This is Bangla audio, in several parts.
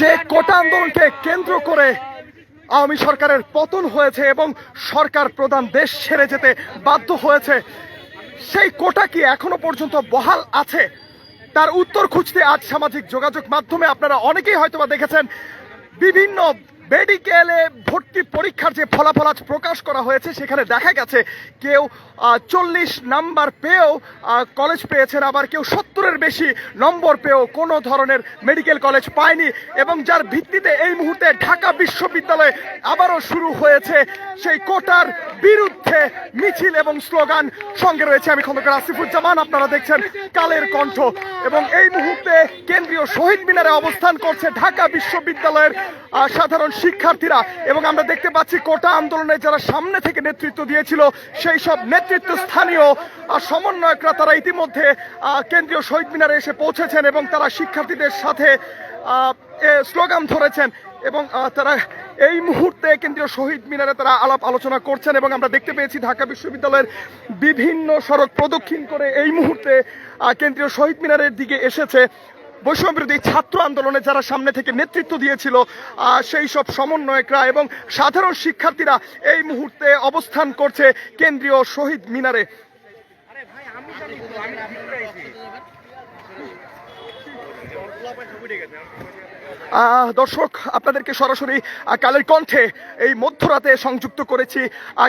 যে কোটা আন্দোলনকে কেন্দ্র করে আওয়ামী সরকারের পতন হয়েছে এবং সরকার প্রধান দেশ ছেড়ে যেতে বাধ্য হয়েছে, সেই কোটা কি এখনও পর্যন্ত বহাল আছে? তার উত্তর খুঁজতে আজ সামাজিক যোগাযোগ মাধ্যমে আপনারা অনেকেই হয়তোবা দেখেছেন, বিভিন্ন মেডিকেলে ভর্তি পরীক্ষার যে ফলাফল আজ প্রকাশ করা হয়েছে, সেখানে দেখা গেছে কেউ চল্লিশ নাম্বার পেয়েও কলেজ পেয়েছেন, আবার কেউ সত্তরের বেশি নম্বর পেয়েও কোনো ধরনের মেডিকেল কলেজ পায়নি এবং যার ভিত্তিতে এই মুহূর্তে ঢাকা বিশ্ববিদ্যালয়ে আবারও শুরু হয়েছে সেই কোটার বিরুদ্ধে মিছিল এবং স্লোগান সঙ্গে রয়েছে। আমি খন্দকার আসিফুজ্জামান, আপনারা দেখছেন কালের কণ্ঠ। এবং এই মুহূর্তে কেন্দ্রীয় শহীদ মিনারে অবস্থান করছে ঢাকা বিশ্ববিদ্যালয়ের সাধারণ শিক্ষার্থীরা এবং আমরা দেখতে পাচ্ছি কোটা আন্দোলনে যারা সামনে থেকে নেতৃত্ব দিয়েছিল সেই সব নেতৃত্ব স্থানীয় আহ, সমন্বয়করা তারা ইতিমধ্যে কেন্দ্রীয় শহীদ মিনারে এসে পৌঁছেছেন এবং তারা শিক্ষার্থীদের সাথে স্লোগান ধরেছেন এবং তারা এই মুহূর্তে কেন্দ্রীয় শহীদ মিনারে তারা আলাপ আলোচনা করছেন এবং আমরা দেখতে পেয়েছি ঢাকা বিশ্ববিদ্যালয়ের বিভিন্ন সড়ক প্রদক্ষিণ করে এই মুহূর্তে কেন্দ্রীয় শহীদ মিনারের দিকে এসেছে। বৈষম্য বিরোধী ছাত্র আন্দোলনে যারা সামনে থেকে নেতৃত্ব দিয়েছিল সেই সব সমন্বয়করা এবং সাধারণ শিক্ষার্থীরা এই মুহূর্তে অবস্থান করছে কেন্দ্রীয় শহীদ মিনারে। আহ, দর্শক, আপনাদেরকে সরাসরি কালের কণ্ঠে এই মধ্যরাতে সংযুক্ত করেছি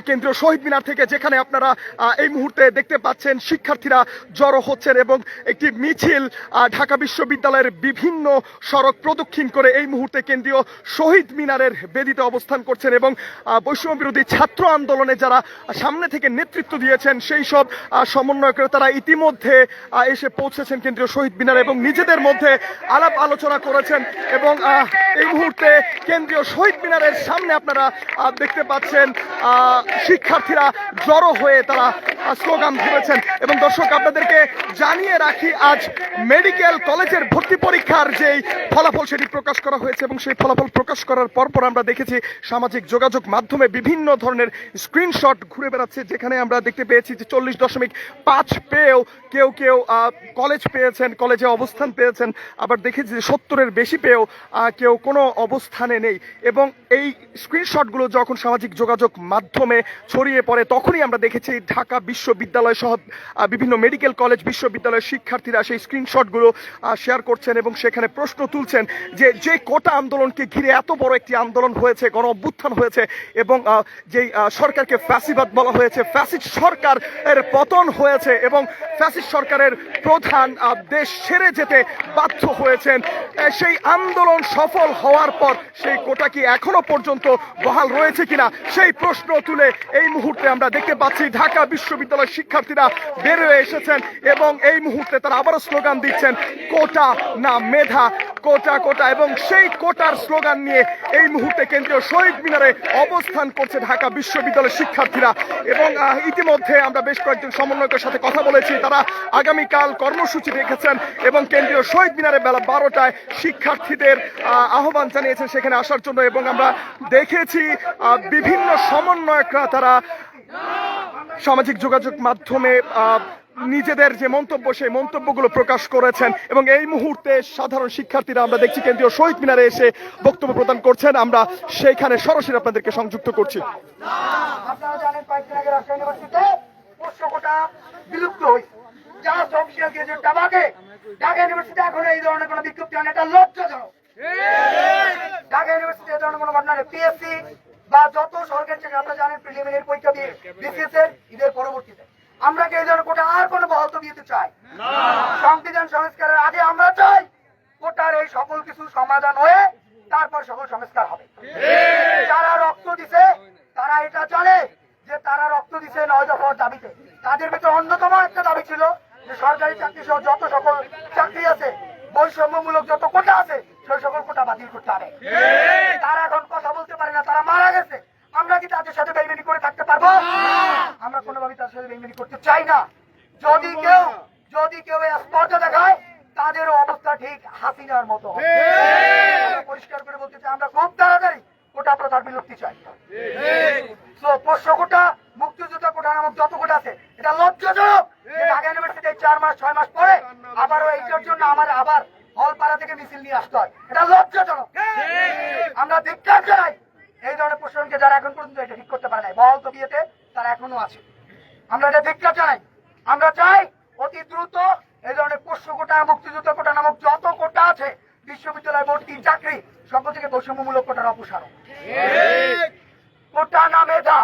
কেন্দ্রীয় শহীদ মিনার থেকে, যেখানে আপনারা এই মুহূর্তে দেখতে পাচ্ছেন শিক্ষার্থীরা জড়ো হচ্ছেন এবং একটি মিছিল ঢাকা বিশ্ববিদ্যালয়ের বিভিন্ন সড়ক প্রদক্ষিণ করে এই মুহূর্তে কেন্দ্রীয় শহীদ মিনারের বেদিতে অবস্থান করছেন এবং বৈষম্য বিরোধী ছাত্র আন্দোলনে যারা সামনে থেকে নেতৃত্ব দিয়েছেন, সেই সব সমন্বয়করা, তারা ইতিমধ্যে এসে পৌঁছেছেন কেন্দ্রীয় শহীদ মিনার এবং নিজেদের মধ্যে আলাপ আলোচনা করেছেন। এবং এই মুহূর্তে কেন্দ্রীয় শহীদ মিনারের সামনে আপনারা দেখতে পাচ্ছেন শিক্ষার্থীরা জড়ো হয়ে তারা স্লোগান ধরেছেন। এবং দর্শক, আপনাদেরকে জানিয়ে রাখি, আজ মেডিকেল কলেজের ভর্তি পরীক্ষার যেই ফলাফল সেটি প্রকাশ করা হয়েছে এবং সেই ফলাফল প্রকাশ করার পরপর আমরা দেখেছি সামাজিক যোগাযোগ মাধ্যমে বিভিন্ন ধরনের স্ক্রিনশট ঘুরে বেড়াচ্ছে, যেখানে আমরা দেখতে পেয়েছি যে চল্লিশ দশমিক পাঁচ পেয়েও কেউ কেউ কলেজ পেয়েছেন, কলেজে অবস্থান পেয়েছেন, আবার দেখেছি যে সত্তরের বেশি পেয়েও আহ, কেউ কোনো অবস্থানে নেই। এবং এই স্ক্রিনশটগুলো যখন সামাজিক যোগাযোগ মাধ্যমে ছড়িয়ে পড়ে তখনই আমরা দেখেছি ঢাকা বিশ্ববিদ্যালয় সহ বিভিন্ন মেডিকেল কলেজ বিশ্ববিদ্যালয়ের শিক্ষার্থীরা সেই স্ক্রিনশটগুলো শেয়ার করছেন এবং সেখানে প্রশ্ন তুলছেন যে যে কোটা আন্দোলনকে ঘিরে এত বড় একটি আন্দোলন হয়েছে গণ অভ্যুত্থান হয়েছে এবং যেই সরকারকে ফ্যাসিবাদ বলা হয়েছে ফ্যাসিড সরকার এর পতন হয়েছে এবং ফ্যাসিড সরকারের প্রধান দেশ ছেড়ে যেতে বাধ্য হয়েছেন। সেই আন্দোলন সফল হওয়ার পর সেই কোটা কি এখনও পর্যন্ত বহাল রয়েছে কিনা, সেই প্রশ্ন তুলে এই মুহূর্তে আমরা দেখতে পাচ্ছি, ঢাকা বিশ্ববিদ্যালয়ের শিক্ষার্থীরা বের হয়ে এসেছেন এবং এই মুহূর্তে তারা আবারও স্লোগান দিচ্ছেন, কোটা না মেধা। কোটা কোটা এবং সেই কোটার স্লোগান নিয়ে এই মুহূর্তে কেন্দ্রীয় শহীদ মিনারে অবস্থান করছে ঢাকা বিশ্ববিদ্যালয়ের শিক্ষার্থীরা। এবং ইতিমধ্যে আমরা বেশ কয়েকজন সমন্বয়কের সাথে কথা বলেছি। তারা আগামীকাল কর্মসূচি রেখেছেন এবং কেন্দ্রীয় শহীদ মিনারে বেলা বারোটায় শিক্ষার্থীদের আহ্বান জানিয়েছেন সেখানে আসার জন্য। এবং আমরা দেখেছি বিভিন্ন সমন্বয়করা তারা সামাজিক যোগাযোগ মাধ্যমে নিজেদের যে মন্তব্য, সেই মন্তব্যগুলো প্রকাশ করেছেন এবং এই মুহূর্তে সাধারণ শিক্ষার্থীরা আমরা দেখছি কেন্দ্রীয় শহীদ মিনারে এসে বক্তব্য প্রদান করছেন। আমরা সেইখানে সরাসরি আপনাদেরকে সংযুক্ত করছি। ইউনিভার্সিটি এই ধরনের কোনো ধরনের কোনো বা যত আপনারা পরীক্ষা দিয়ে ঈদের পরবর্তীতে। আমরা কি এই ধরনের কোটা আর কোনো বহত দিতে চাই সংবিধান সংস্কারের আগে আমরা চাই কোটার এই সকল কিছু সমাধান হয়ে তারপর সকল সংস্কার হবে। যারা রক্ত দিছে, তারা এটা জানে যে তারা রক্ত দিছে নয় দফার দাবিতে। তাদের ভিতরে অন্যতম একটা দাবি ছিল যে সরকারি চাকরি সহ যত সকল চাকরি আছে, বৈষম্যমূলক যত কোটা আছে, সেই সকল কোটা বাতিল করতে হবে। তারা এখন কথা বলতে পারে না, তারা মারা গেছে। আমরা কি তাদের সাথে বেইমানি করে থাকতে পারব? আমরা কোনোভাবে তাদের সাথে বেইমানি করতে চাই না। যদি কেউ যদি কেউ এই হাসিনার মতো পরিষ্কার করে বলতে চাই আমরা খুব তাড়াতাড়ি কোটা প্রথার বিলুপ্তি চাই। তো পোষ্য কোটা মুক্তিযোদ্ধা কোটা নামক যত কোটা আছে এটা লজ্জাজনক। ঢাকা ইউনিভার্সিটির চার মাস ছয় মাস পরে আবারও এইটার জন্য আমার আবার হলপাড়া থেকে মিছিল নিয়ে আসতে হয়। এটা লজ্জাজনক। আমরা ধিক্কার জানাই এই ধরনের প্রশ্নকে যারা এখন পর্যন্ত এটা ঠিক করতে পারে নাই বহল তো বিয়েতে তারা এখনও আছে। আমরা এটা ধিক্কার জানাই। আমরা চাই অতি দ্রুত এই ধরনের পোষ্য কোটা মুক্তিযুদ্ধ কোটা নামক যত কোটা আছে বিশ্ববিদ্যালয় ভর্তি চাকরি সকল থেকে বৈষম্যমূলক কোটার অপসারণ কোটা না মেধা।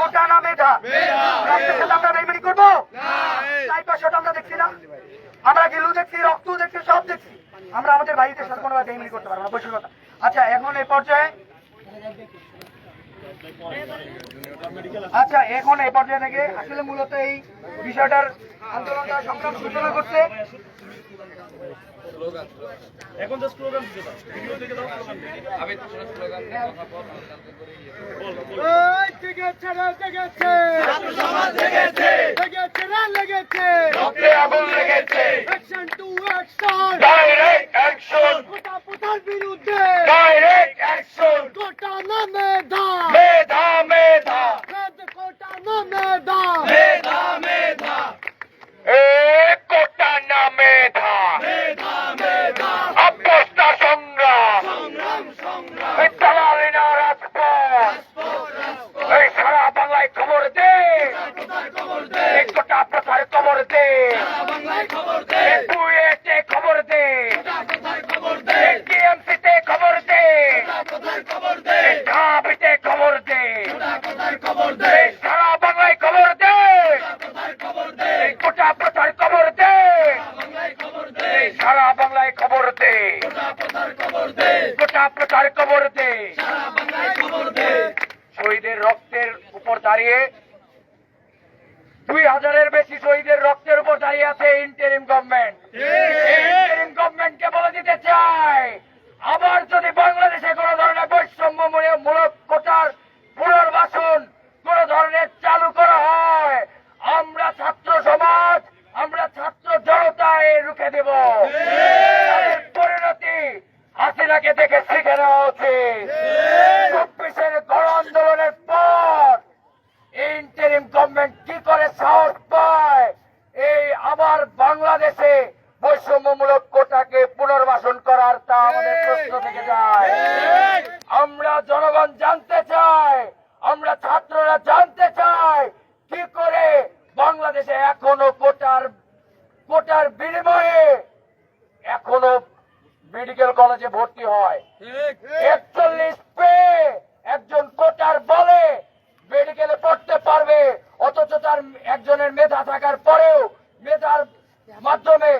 কোটা না মেধা। আমরা বেইমানি করব? তাই পাশটা আমরা দেখছি না। আমরা গেলু দেখছি রক্ত দেখছি সব দেখছি। আমরা আমাদের ভাইদের সাথে কোনো বেইমানি করতে পারব না বৈষম্যতা। আচ্ছা এখন এই পর্যায়ে আচ্ছা এখন এই পর্যায়ে থেকে আসলে মূলত এই বিষয়টার আন্দোলনটা সংগ্রাম সূচনা করছে। এখন তো স্লোগান দিতে দাও ভিডিও দেখে দাও। স্লোগান লেগেছে। আগুন লেগেছে ডাইরেক্ট অ্যাকশন বিরুদ্ধে ডাইরেক্ট অ্যাকশন কোটা না মেধা মেধা মেধা কোটা না মেধা মেধা মেধা এ কোটা না মেধা মেধা মেধা অভ্যস্ত সংগ্রাম সংগ্রাম সংগ্রাম দালালি না রাজপথ এই সারা বাংলায় খবর দে এই কোটা প্রচার খবর দে এই বুয়েটে খবর দে এই টিএমসিতে খবর দে এই ঢাবিতে খবর দে এই সারা বাংলায় খবর দে। এই কোটা প্রচার খবর দে। এই সারা বাংলায় খবর দে। কোটা প্রচার খবর দে। শহীদের রক্তের উপর দাঁড়িয়ে, দুই হাজারের বেশি শহীদের রক্তের উপর দাঁড়িয়ে আছে ইন্টারিম গভর্নমেন্ট ইন্টারিম গভর্নমেন্টকে বলে দিতে চাই আবার যদি বাংলাদেশে কোন ধরনের বৈষম্যমূলক কোটার পুনর্বাসন কোন ধরনের চালু করা হয় আমরা ছাত্র সমাজ আমরা ছাত্র জনতায় রুখে দেব তাদের পরিণতি হাসিনাকে দেখে শিখে নেওয়া উচিত চব্বিশের গণ আন্দোলনের পর ইন্টারিম গভর্নমেন্ট কি করে সাহস পায় এই আবার বাংলাদেশে বৈষম্যমূলক কোটাকে পুনর্বাসন করার তা আমাদের প্রশ্ন থেকে যায় আমরা জনগণ জানতে চাই আমরা ছাত্ররা জানতে চাই কি করে বাংলাদেশে এখনও কোটার কোটার বিনিময়ে এখনও মেডিকেল কলেজে ভর্তি হয়। একচল্লিশ পেয়ে একজন কোটার বলে মেডিকেলে পড়তে পারবে অথচ তার একজনের মেধা থাকার পরেও মেধার মাধ্যমে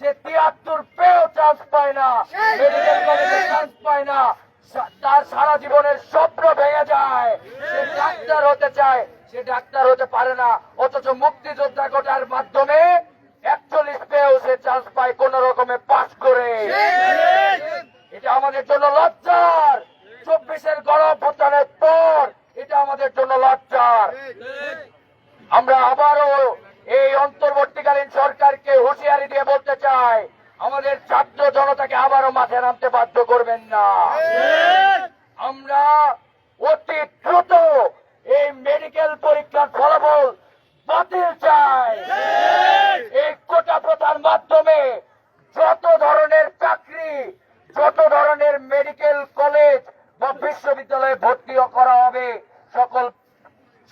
সে তিয়াত্তর পেয়েও চান্স পায় না মেডিকেল কলেজে চান্স পায় না তার সারা জীবনের স্বপ্ন ভেঙে যায়। সে ডাক্তার হতে চায় সে ডাক্তার হতে পারে না অথচ মুক্তিযোদ্ধা কোটার মাধ্যমে একচল্লিশ পেয়েও সে চান্স পায় কোন রকমে পাস করে। এটা আমাদের জন্য লজ্জার। চব্বিশের গণঅভ্যুত্থানের পর এটা আমাদের জন্য লজ্জার। আমরা আবারও এই অন্তর্বর্তীকালীন সরকারকে হুঁশিয়ারি দিয়ে বলতে চাই, আমাদের ছাত্র জনতাকে আবারও মাঠে নামতে বাধ্য করবেন না। আমরা অতি দ্রুত এই মেডিকেল পরীক্ষার ফলাফল বাতিল চাই। এই কোটা প্রথার মাধ্যমে যত ধরনের চাকরি যত ধরনের মেডিকেল কলেজ বা বিশ্ববিদ্যালয়ে ভর্তি করা হবে সকল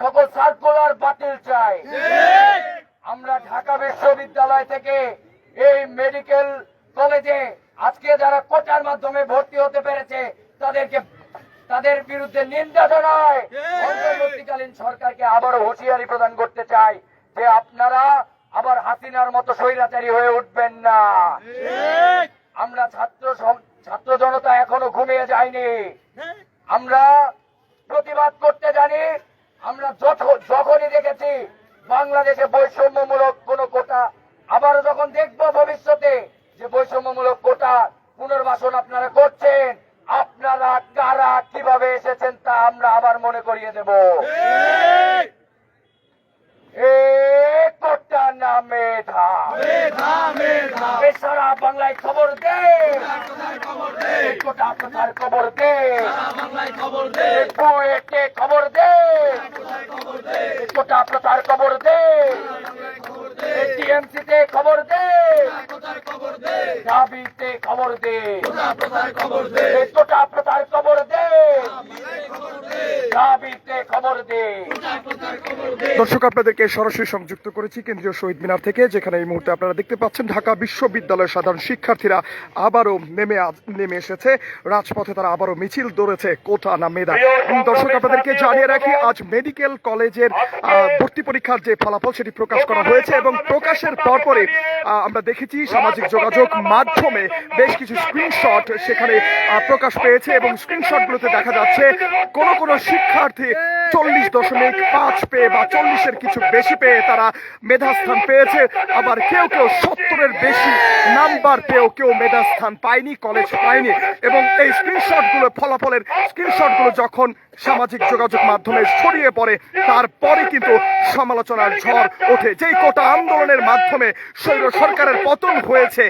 সকল সার্কুলার বাতিল চাই। আমরা ঢাকা বিশ্ববিদ্যালয় থেকে এই মেডিকেল কলেজে আজকে যারা কোটার মাধ্যমে ভর্তি হতে পেরেছে তাদেরকে তাদের বিরুদ্ধে নিন্দা জানায়। অন্তর্বর্তীকালীন সরকারকে আবারও হুঁশিয়ারি প্রদান করতে চাই যে আপনারা আবার হাসিনার মতো স্বৈরাচারী হয়ে উঠবেন না। আমরা ছাত্র ছাত্র জনতা এখনও ঘুমিয়ে যায়নি আমরা প্রতিবাদ করতে জানি আমরা যখনই দেখেছি বাংলাদেশে বৈষম্যমূলক কোন কোটা আবারও যখন দেখব ভবিষ্যতে যে বৈষম্যমূলক কোটা পুনর্বাসন আপনারা করছেন আপনারা কারা কীভাবে এসেছেন তা আমরা আবার মনে করিয়ে দেব। এ মেধা। সারা বাংলায় খবর দে। কোটা খবর দে। এ বুয়েটে খবর দে। কোটা প্রচার খবর দে। টিএমসিতে খবর দে। দাবিতে খবর দে। খবর দে। খবর দে। দর্শক আপনাদেরকে সরাসরি সংযুক্ত করেছি কেন্দ্রীয় শহীদ মিনার থেকে যেখানে এই মুহূর্তে আপনারা দেখতে পাচ্ছেন ঢাকা বিশ্ববিদ্যালয়ের সাধারণ শিক্ষার্থীরা আবারও নেমে নেমে এসেছে। রাজপথে তারা আবারও মিছিল দৌড়েছে কোটা না এবং দর্শক আপনাদেরকে জানিয়ে রাখি আজ মেডিকেল কলেজের ভর্তি পরীক্ষার যে ফলাফল সেটি প্রকাশ করা হয়েছে এবং প্রকাশের পরপরই আহ, আমরা দেখেছি সামাজিক যোগাযোগ মাধ্যমে বেশ কিছু স্ক্রিনশট সেখানে প্রকাশ পেয়েছে এবং স্ক্রিনশটগুলোতে দেখা যাচ্ছে কোন কোন শিক্ষার্থী চল্লিশ দশমিক পাঁচ পেয়ে বা চল্লিশের কিছু বেশি পেয়ে তারা মেধাস্থান পেয়েছে। আবার কেউ কেউ সত্তরের বেশি নাম্বার পেয়েও কেউ মেধাস্থান পায়নি কলেজ পায়নি। এবং এই স্ক্রিনশটগুলো ফলাফলের স্ক্রিনশটগুলো যখন সামাজিক যোগাযোগ মাধ্যমে ছড়িয়ে পড়ে, তারপরে কিন্তু সমালোচনার ঝড় ওঠে। যেই কোটা আন্দোলনের মাধ্যমে স্বৈর সরকারের পতন হয়েছে,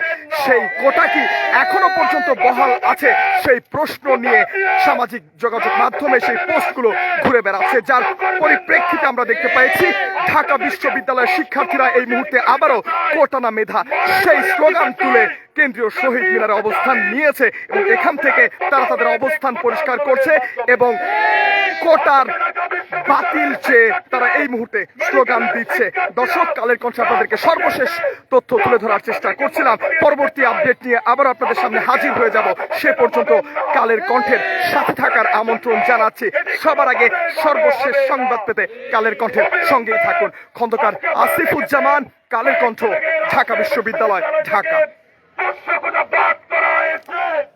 সেই কোটা কি এখনও পর্যন্ত বহাল আছে? সেই প্রশ্ন নিয়ে সামাজিক যোগাযোগ মাধ্যমে সেই পোস্টগুলো ঘুরে বেড়াচ্ছে। যার পরিপ্রেক্ষিতে আমরা দেখতে পেয়েছি ঢাকা বিশ্ববিদ্যালয়ের শিক্ষার্থীরা এই মুহূর্তে আবারও কোটা না মেধা সেই স্লোগান তুলে কেন্দ্রীয় শহীদ মিনারে অবস্থান নিয়েছে এবং এখান থেকে তারা তাদের অবস্থান পরিষ্কার করছে এবং কোটার বাতিল চেয়ে তারা এই মুহূর্তে স্লোগান দিচ্ছে। দর্শক, কালের কণ্ঠে আপনাদেরকে সর্বশেষ তথ্য তুলে ধরার চেষ্টা করছিলাম। পরবর্তী আপডেট নিয়ে আবার আপনাদের সামনে হাজির হয়ে যাব। সে পর্যন্ত কালের কণ্ঠের সাথে থাকার আমন্ত্রণ জানাচ্ছি। সবার আগে সর্বশেষ সংবাদ পেতে কালের কণ্ঠের সঙ্গেই থাকুন। খন্দকার আসিফুজ্জামান, কালের কণ্ঠ, ঢাকা বিশ্ববিদ্যালয়, ঢাকা। কোটা বাদ করা হয়েছে।